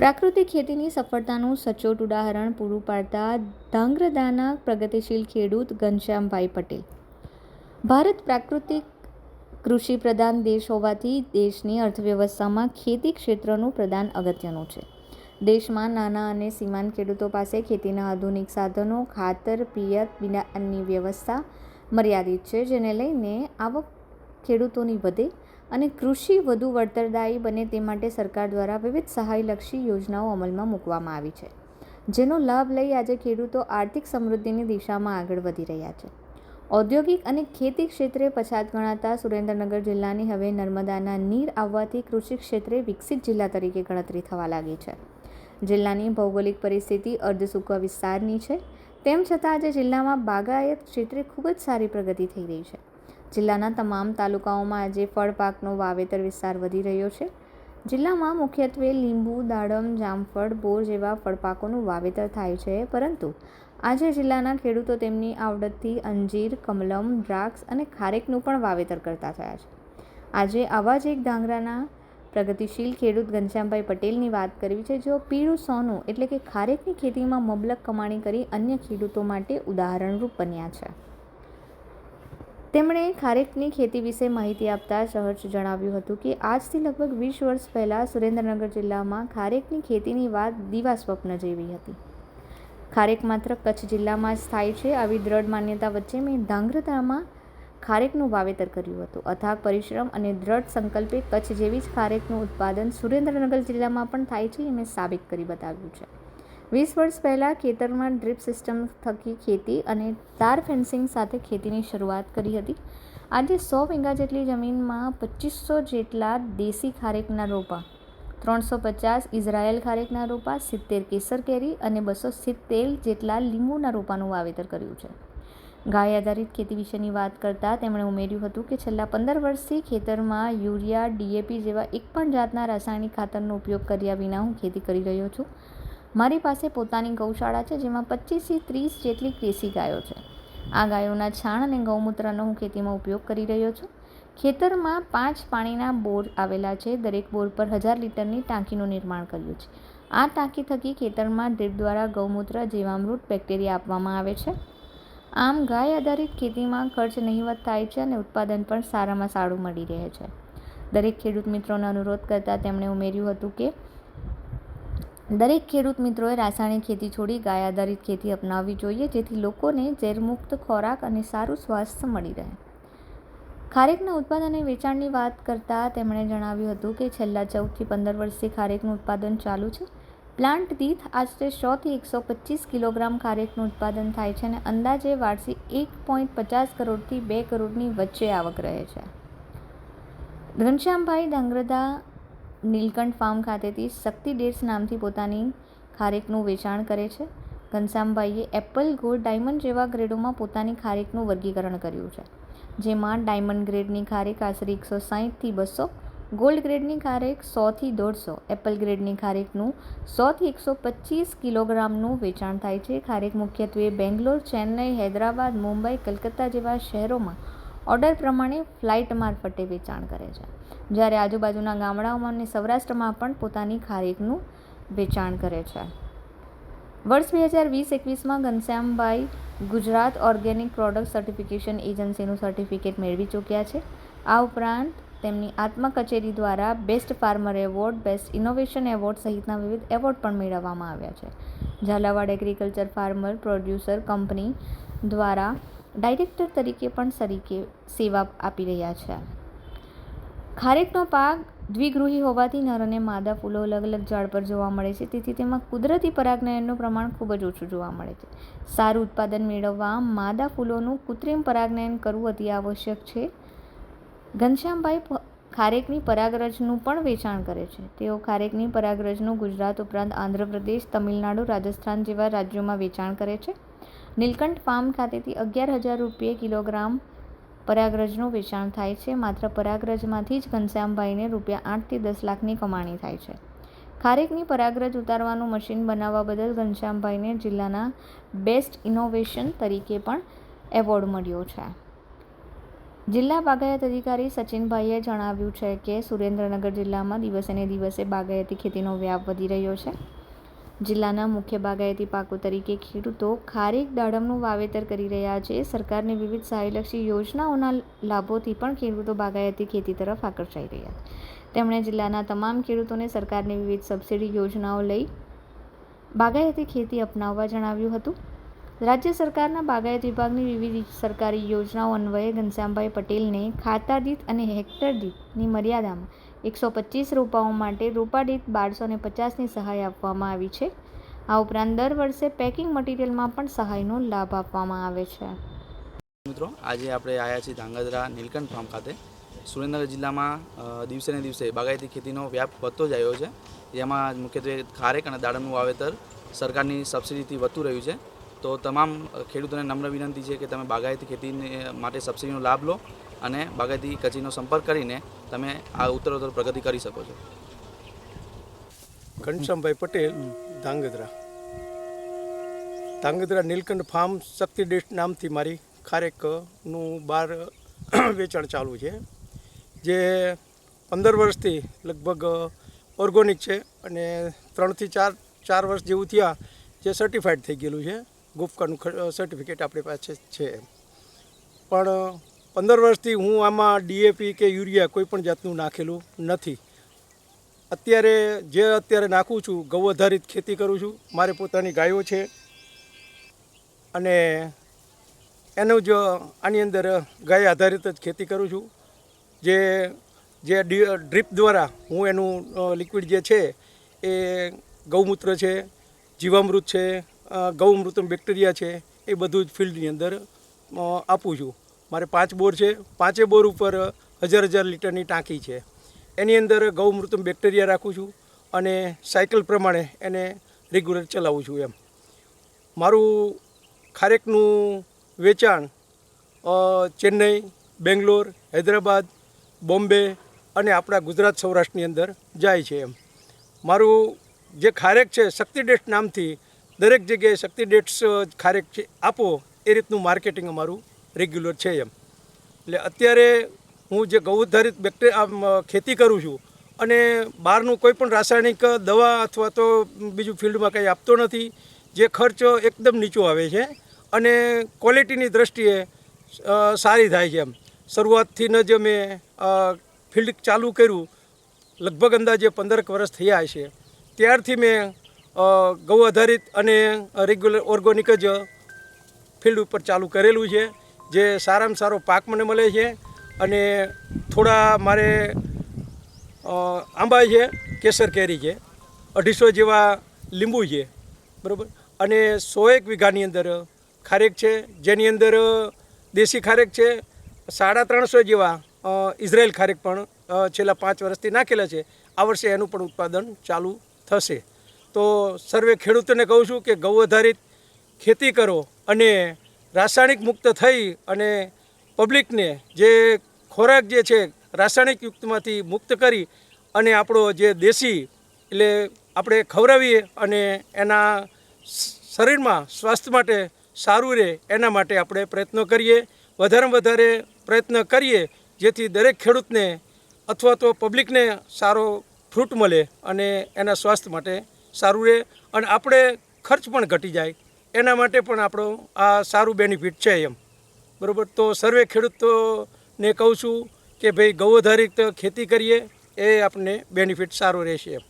પ્રાકૃતિક ખેતીની સફળતાનું સચોટ ઉદાહરણ પૂરું પાડતા ધાંગ્રધાના પ્રગતિશીલ ખેડૂત ઘનશ્યામભાઈ પટેલ. ભારત પ્રાકૃતિક કૃષિ પ્રધાન દેશ હોવાથી દેશની અર્થવ્યવસ્થામાં ખેતી ક્ષેત્રનું પ્રદાન અગત્યનું છે. દેશમાં નાના અને સીમાંત ખેડૂતો પાસે ખેતીના આધુનિક સાધનો, ખાતર, પિયત બિયારણની વ્યવસ્થા મર્યાદિત છે, જેને લઈને આવક ખેડૂતોની વધે અને કૃષિ વધુ વળતરદાયી બને તે માટે સરકાર દ્વારા વિવિધ સહાયલક્ષી યોજનાઓ અમલમાં મૂકવામાં આવી છે. જેનો લાભ લઈ આજે ખેડૂતો આર્થિક સમૃદ્ધિની દિશામાં આગળ વધી રહ્યા છે. ઔદ્યોગિક અને ખેતી ક્ષેત્રે પછાત ગણાતા સુરેન્દ્રનગર જિલ્લાની હવે નર્મદાના નીર આવવાથી કૃષિ ક્ષેત્રે વિકસિત જિલ્લા તરીકે ગણતરી થવા લાગી છે. જિલ્લાની ભૌગોલિક પરિસ્થિતિ અર્ધસૂકા વિસ્તારની છે. તેમ છતાં આજે જિલ્લામાં બાગાયત ક્ષેત્રે ખૂબ જ સારી પ્રગતિ થઈ રહી છે. જિલ્લાના તમામ તાલુકાઓમાં આજે ફળ પાકનો વાવેતર વિસ્તાર વધી રહ્યો છે. જિલ્લામાં મુખ્યત્વે લીંબુ, દાડમ, જામફળ, બોર જેવા ફળપાકોનું વાવેતર થાય છે. પરંતુ આજે જિલ્લાના ખેડૂતો તેમની આવડતથી અંજીર, કમલમ, દ્રાક્ષ અને ખારેકનું પણ વાવેતર કરતા થયા છે. આજે આવા જ એક ધાંગરાના પ્રગતિશીલ ખેડૂત ઘનશ્યામભાઈ પટેલની વાત કરવી છે, જેઓ પીળું સોનું એટલે કે ખારેકની ખેતીમાં મબલક કમાણી કરી અન્ય ખેડૂતો માટે ઉદાહરણરૂપ બન્યા છે. તેમણે ખારેકની ખેતી વિશે માહિતી આપતા સહર્ષ જણાવ્યું હતું કે આજથી લગભગ વીસ વર્ષ પહેલાં સુરેન્દ્રનગર જિલ્લામાં ખારેકની ખેતીની વાત દીવા સ્વપ્ન જેવી હતી. ખારેક માત્ર કચ્છ જિલ્લામાં જ થાય છે આવી દ્રઢ માન્યતા વચ્ચે મેં ધાંગ્રતામાં ખારેકનું વાવેતર કર્યું હતું. અથાગ પરિશ્રમ અને દ્રઢ સંકલ્પે કચ્છ જેવી જ ખારેકનું ઉત્પાદન સુરેન્દ્રનગર જિલ્લામાં પણ થાય છે એ મેં સાબિત કરી બતાવ્યું છે. વીસ વર્ષ પહેલાં ખેતરમાં ડ્રીપ સિસ્ટમ થકી ખેતી અને તાર ફેન્સિંગ સાથે ખેતીની શરૂઆત કરી હતી. આજે સો વીઘા જેટલી જમીનમાં પચીસો જેટલા દેશી ખારેકના રોપા, ત્રણસો પચાસ ઇઝરાયલ ખારેકના રોપા, સિત્તેર કેસર કેરી અને બસો સિત્તેર જેટલા લીંબુના રોપાનું વાવેતર કર્યું છે. ગાય આધારિત ખેતી વિશેની વાત કરતાં તેમણે ઉમેર્યું હતું કે છેલ્લા પંદર વર્ષથી ખેતરમાં યુરિયા ડીએપી જેવા એક પણ જાતના રાસાયણિક ખાતરનો ઉપયોગ કર્યા વિના હું ખેતી કરી રહ્યો છું. મારી પાસે પોતાની ગૌશાળા છે, જેમાં પચીસથી ત્રીસ જેટલી દેશી ગાયો છે. આ ગાયોના છાણ અને ગૌમૂત્રનો હું ખેતીમાં ઉપયોગ કરી રહ્યો છું. ખેતરમાં પાંચ પાણીના બોર આવેલા છે, દરેક બોર પર હજાર લીટરની ટાંકીનું નિર્માણ કર્યું છે. આ ટાંકી થકી ખેતરમાં ડ્રીપ દ્વારા ગૌમૂત્ર જીવામૃત બેક્ટેરિયા આપવામાં આવે છે. આમ ગાય આધારિત ખેતીમાં ખર્ચ નહિવત થાય છે અને ઉત્પાદન પણ સારામાં સારું મળી રહે છે. દરેક ખેડૂત મિત્રોને અનુરોધ કરતાં તેમણે ઉમેર્યું હતું કે દરેક ખેડૂત મિત્રોએ રાસાયણિક ખેતી છોડી ગાય આધારિત ખેતી અપનાવવી જોઈએ, જેથી લોકોને ઝેરમુક્ત ખોરાક અને સારું સ્વાસ્થ્ય મળી રહે. ખારેકના ઉત્પાદન અને વેચાણની વાત કરતાં તેમણે જણાવ્યું હતું કે છેલ્લા ચૌદથી પંદર વર્ષથી ખારેકનું ઉત્પાદન ચાલુ છે. પ્લાન્ટ દીઠ આશરે સોથી એકસો પચીસ કિલોગ્રામ ખારેકનું ઉત્પાદન થાય છે અને અંદાજે વાર્ષિક એક પોઈન્ટ પચાસ કરોડથી બે કરોડની વચ્ચે આવક રહે છે. ઘનશ્યામભાઈ ડાંગરદા નીલકંઠ ફાર્મ ખાતેથી શક્તિ ડેટ્સ નામથી પોતાની ખારેકનું વેચાણ કરે છે. ઘનશ્યામભાઈએ એપલ ગોલ્ડ ડાયમંડ જેવા ગ્રેડોમાં પોતાની ખારેકનું વર્ગીકરણ કર્યું છે, જેમાં ડાયમંડ ગ્રેડની ખારેક આશરે એકસો સાહીઠથી બસો, ગોલ્ડ ગ્રેડની ખારેક સોથી દોઢસો, એપલ ગ્રેડની ખારેકનું સોથી એકસો પચીસ કિલોગ્રામનું વેચાણ થાય છે. ખારેક મુખ્યત્વે બેંગ્લોર, ચેન્નઈ, હૈદરાબાદ, મુંબઈ, કલકત્તા જેવા શહેરોમાં ઓર્ડર પ્રમાણે ફ્લાઇટ મારફતે વેચાણ કરે છે. જ્યારે આજુબાજુના ગામડાઓમાં અને સૌરાષ્ટ્રમાં પણ પોતાની ખારેકનું વેચાણ કરે છે. વર્ષ બે હજાર વીસ એકવીસમાં Ghanshyambhai Gujarat organic product certification એજન્સીનું certificate મેળવી ચૂક્યા છે. આ ઉપરાંત તેમની આત્મા કચેરી દ્વારા best farmer award, best innovation award સહિતના વિવિધ એવોર્ડ પણ મેળવવામાં આવ્યા છે. Zalawad agriculture farmer producer company દ્વારા ડાયરેક્ટર તરીકે પણ તરીકે સેવા આપી રહ્યા છે. ખારેકનો પાક દ્વિગૃહી હોવાથી નર અને માદા ફૂલો અલગ અલગ ઝાડ પર જોવા મળે છે. તેથી તેમાં કુદરતી પરાગનયનનું પ્રમાણ ખૂબ જ ઓછું જોવા મળે છે. સારું ઉત્પાદન મેળવવા માદા ફૂલોનું કૃત્રિમ પરાગનયન કરવું અતિ આવશ્યક છે. ઘનશ્યામભાઈ ખારેકની પરાગરજનું પણ વેચાણ કરે છે. તેઓ ખારેકની પરાગરજનું ગુજરાત ઉપરાંત આંધ્રપ્રદેશ, તમિલનાડુ, રાજસ્થાન જેવા રાજ્યોમાં વેચાણ કરે છે. નીલકંઠ ફાર્મ ખાતેથી અગિયાર હજાર રૂપિયે કિલોગ્રામ પરાગરજનું વેચાણ થાય છે. માત્ર પરાગરજમાંથી જ ઘનશ્યામભાઈને રૂપિયા આઠથી દસ લાખની કમાણી થાય છે. ખારેકની પરાગરજ ઉતારવાનું મશીન બનાવવા બદલ ઘનશ્યામભાઈને જિલ્લાના બેસ્ટ ઇનોવેશન તરીકે પણ એવોર્ડ મળ્યો છે. જિલ્લા બાગાયત અધિકારી સચિનભાઈએ જણાવ્યું છે કે સુરેન્દ્રનગર જિલ્લામાં દિવસે ને દિવસે બાગાયતી ખેતીનો વ્યાપ વધી રહ્યો છે. જિલ્લાના મુખ્ય બાગાયતી પાકો તરીકે ખેડૂતો ખારેક દાડમનું વાવેતર કરી રહ્યા છે. સરકારની વિવિધ સહાયલક્ષી યોજનાઓના લાભોથી પણ ખેડૂતો બાગાયતી ખેતી તરફ આકર્ષાઈ રહ્યા. છે તેમણે જિલ્લાના તમામ ખેડૂતોને સરકારની વિવિધ સબસિડી યોજનાઓ લઈ બાગાયતી ખેતી અપનાવવા જણાવ્યું હતું. રાજ્ય સરકારના બાગાયત વિભાગની વિવિધ સરકારી યોજનાઓ અન્વયે ઘનશ્યામભાઈ પટેલને ખાતા દીઠ અને હેક્ટર દીઠની મર્યાદામાં એકસો પચીસ રોપાઓ માટે રોપા દીઠ બારસો ને પચાસની સહાય આપવામાં આવી છે. આ ઉપરાંત દર વર્ષે પેકિંગ મટીરિયલમાં પણ સહાયનો લાભ આપવામાં આવે છે. મિત્રો, આજે આપણે આવ્યા છીએ ધાંગધ્રા નીલકંઠ ફાર્મ ખાતે. સુરેન્દ્રનગર જિલ્લામાં દિવસે ને દિવસે બાગાયતી ખેતીનો વ્યાપ વધતો જ આવ્યો છે. જેમાં મુખ્યત્વે ખારેક અને દાડમનું વાવેતર સરકારની સબસિડીથી વધતું રહ્યું છે. તો તમામ ખેડૂતોને નમ્ર વિનંતી છે કે તમે બાગાયતી ખેતીને માટે સબસિડીનો લાભ લો. અને બાગાયતી કચેરીનો સંપર્ક કરીને તમે આ ઉત્તરોત્તર પ્રગતિ કરી શકો છો. ઘનશ્યામભાઈ પટેલ, ધાંગધ્રા. ધાંગધ્રા નીલકંઠ ફાર્મ શક્તિ ડિસ્ટ નામથી મારી ખારેકનું બહાર વેચાણ ચાલુ છે, જે પંદર વર્ષથી લગભગ ઓર્ગોનિક છે અને ત્રણથી ચાર ચાર વર્ષ જેવું થયા, જે સર્ટિફાઈડ થઈ ગયેલું છે. ગુફકાનું સર્ટિફિકેટ આપણી પાસે છે પણ પંદર વર્ષથી હું આમાં ડીએપી કે યુરિયા કોઈ પણ જાતનું નાખેલું નથી. અત્યારે જે અત્યારે નાખું છું, ગૌ આધારિત ખેતી કરું છું, મારે પોતાની ગાયો છે. અને એનું જ આની અંદર ગાય આધારિત જ ખેતી કરું છું. જે જે ડ્રીપ દ્વારા હું એનું લિક્વિડ જે છે, એ ગૌમૂત્ર છે, જીવામૃત છે ગૌમૃતમ ગૌમૃત બેક્ટેરિયા છે, એ બધું જ ફિલ્ડની અંદર આપું છું. મારે પાંચ બોર છે, પાંચે બોર ઉપર હજાર હજાર લીટરની ટાંકી છે. એની અંદર ગૌમૃત બેક્ટેરિયા રાખું છું અને સાયકલ પ્રમાણે એને રેગ્યુલર ચલાવું છું એમ. મારું ખારેકનું વેચાણ ચેન્નઈ, બેંગ્લોર, હૈદરાબાદ, બોમ્બે અને આપણા ગુજરાત સૌરાષ્ટ્રની અંદર જાય છે એમ. મારું જે ખારેક છે, શક્તિ ડેટ્સ નામથી દરેક જગ્યાએ શક્તિ ડેટ્સ ખારેક છે, આપો, એ રીતનું માર્કેટિંગ અમારું રેગ્યુલર છે એમ. એટલે અત્યારે હું જે ગૌધારિત બેક્ટે બેક્ટેરિયા ખેતી કરું છું અને બહારનું કોઈ પણ રાસાયણિક દવા અથવા તો બીજું ફિલ્ડમાં કંઈ આપતો નથી, જે ખર્ચ એકદમ નીચો આવે છે અને ક્વોલિટીની દ્રષ્ટિએ સારી થાય છે એમ. શરૂઆતથી ન જે મેં ફિલ્ડ ચાલુ કર્યું, લગભગ અંદાજે પંદરક વર્ષ થયા છે ત્યારથી મેં ગૌ આધારિત અને રેગ્યુલર ઓર્ગોનિક જ ફિલ્ડ ઉપર ચાલુ કરેલું છે. જે સારામાં સારો પાક મને મળે છે અને થોડા મારે આંબા છે, કેસર કેરી છે, અઢીસો જેવા લીંબુ છે, બરાબર? અને સો એક વીઘાની અંદર ખારેક છે, જેની અંદર દેશી ખારેક છે, સાડા ત્રણસો જેવા ઇઝરાયલ ખારેક પણ છેલ્લા પાંચ વર્ષથી નાખેલા છે. આ વર્ષે એનું પણ ઉત્પાદન ચાલુ થશે. તો સર્વે ખેડૂતોને કહું છું કે ગૌ આધારિત ખેતી કરો અને રાસાયણિક મુક્ત થઈ અને પબ્લિકને જે ખોરાક જે છે રાસાયણિક યુક્તમાંથી મુક્ત કરી અને આપણો જે દેશી એટલે આપણે ખવડાવીએ અને એના શરીરમાં સ્વાસ્થ્ય માટે સારું રહે એના માટે આપણે પ્રયત્નો કરીએ. વધારેમાં વધારે પ્રયત્ન કરીએ જેથી દરેક ખેડૂતને અથવા તો પબ્લિકને સારો ફ્રૂટ મળે અને એના સ્વાસ્થ્ય માટે સારું રહે અને આપણે ખર્ચ પણ ઘટી જાય. એના માટે પણ આપણો આ સારું બેનિફિટ છે એમ. બરાબર? તો સર્વે ખેડૂતોને કહું છું કે ભાઈ ગૌ આધારિત ખેતી કરીએ, એ આપણને બેનિફિટ સારો રહેશે એમ.